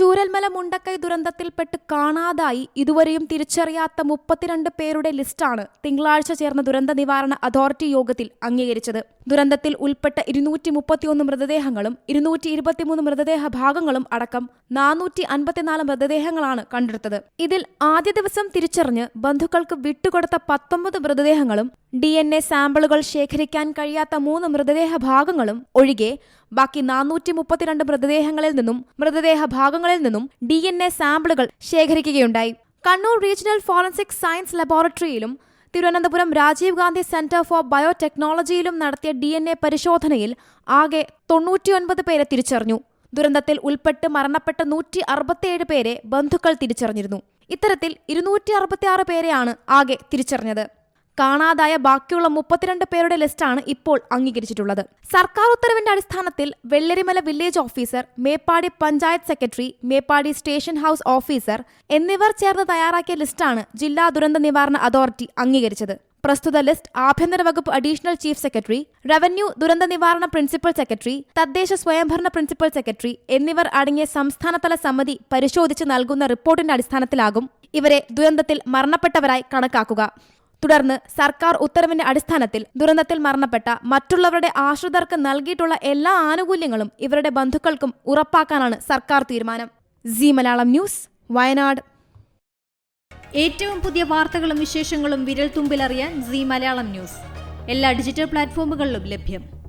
ചൂരൽമല മുണ്ടക്കൈ ദുരന്തത്തിൽപ്പെട്ട് കാണാതായി ഇതുവരെയും തിരിച്ചറിയാത്ത മുപ്പത്തിരണ്ട് പേരുടെ ലിസ്റ്റാണ് തിങ്കളാഴ്ച ചേർന്ന ദുരന്ത നിവാരണ അതോറിറ്റി യോഗത്തിൽ അംഗീകരിച്ചത്. ദുരന്തത്തിൽ ഉൾപ്പെട്ട ഇരുന്നൂറ്റി മുപ്പത്തിയൊന്ന് മൃതദേഹങ്ങളും ഇരുന്നൂറ്റി ഇരുപത്തിമൂന്ന് മൃതദേഹ ഭാഗങ്ങളും അടക്കം നാനൂറ്റി അൻപത്തിനാല് മൃതദേഹങ്ങളാണ് കണ്ടെടുത്തത്. ഇതിൽ ആദ്യ ദിവസം തിരിച്ചറിഞ്ഞ് ബന്ധുക്കൾക്ക് വിട്ടുകൊടുത്ത പത്തൊമ്പത് മൃതദേഹങ്ങളും ഡി എൻ എ സാമ്പിളുകൾ ശേഖരിക്കാൻ കഴിയാത്ത മൂന്ന് മൃതദേഹ ഭാഗങ്ങളും ഒഴികെ ബാക്കി നാനൂറ്റി മുപ്പത്തിരണ്ട് മൃതദേഹങ്ങളിൽ നിന്നും മൃതദേഹ ഭാഗങ്ങളിൽ നിന്നും ഡി എൻ എ സാമ്പിളുകൾ ശേഖരിക്കുകയുണ്ടായി. കണ്ണൂർ റീജിയണൽ ഫോറൻസിക് സയൻസ് ലബോറട്ടറിയിലും തിരുവനന്തപുരം രാജീവ് ഗാന്ധി സെന്റർ ഫോർ ബയോടെക്നോളജിയിലും നടത്തിയ ഡി എൻ എ പരിശോധനയിൽ ആകെ തൊണ്ണൂറ്റിയൊൻപത് പേരെ തിരിച്ചറിഞ്ഞു. ദുരന്തത്തിൽ ഉൾപ്പെട്ട് മരണപ്പെട്ട നൂറ്റി അറുപത്തിയേഴ് പേരെ ബന്ധുക്കൾ തിരിച്ചറിഞ്ഞിരുന്നു. ഇത്തരത്തിൽ ഇരുന്നൂറ്റി അറുപത്തിയാറ് പേരെയാണ് ആകെ തിരിച്ചറിഞ്ഞത്. കാണാതായ ബാക്കിയുള്ള മുപ്പത്തിരണ്ട് പേരുടെ ലിസ്റ്റാണ് ഇപ്പോൾ അംഗീകരിച്ചിട്ടുള്ളത്. സർക്കാർ ഉത്തരവിന്റെ അടിസ്ഥാനത്തിൽ Vellarimala village officer Meppadi panchayat secretary Meppadi station house officer എന്നിവർ ചേർന്ന് തയ്യാറാക്കിയ ലിസ്റ്റാണ് ജില്ലാ ദുരന്ത നിവാരണ അതോറിറ്റി അംഗീകരിച്ചത്. പ്രസ്തുത ലിസ്റ്റ് ആഭ്യന്തര വകുപ്പ് അഡീഷണൽ ചീഫ് സെക്രട്ടറി റവന്യൂ ദുരന്ത നിവാരണ പ്രിൻസിപ്പൽ സെക്രട്ടറി തദ്ദേശ സ്വയംഭരണ പ്രിൻസിപ്പൽ സെക്രട്ടറി എന്നിവർ അടങ്ങിയ സംസ്ഥാനതല സമിതി പരിശോധിച്ച് നൽകുന്ന റിപ്പോർട്ടിന്റെ അടിസ്ഥാനത്തിലാകും ഇവരെ ദുരന്തത്തിൽ മരണപ്പെട്ടവരായി കണക്കാക്കുക. തുടർന്ന് സർക്കാർ ഉത്തരവിന്റെ അടിസ്ഥാനത്തിൽ ദുരന്തത്തിൽ മരണപ്പെട്ട മറ്റുള്ളവരുടെ ആശ്രിതർക്ക് നൽകിയിട്ടുള്ള എല്ലാ ആനുകൂല്യങ്ങളും ഇവരുടെ ബന്ധുക്കൾക്കും ഉറപ്പാക്കാനാണ് സർക്കാർ തീരുമാനം. C Malayalam news Wayanad. ഏറ്റവും പുതിയ വാർത്തകളും വിശേഷങ്ങളും വിരൽ തുമ്പിലറിയാൻ സി മലയാളം ന്യൂസ്. എല്ലാ ഡിജിറ്റൽ പ്ലാറ്റ്ഫോമുകളിലും ലഭ്യം.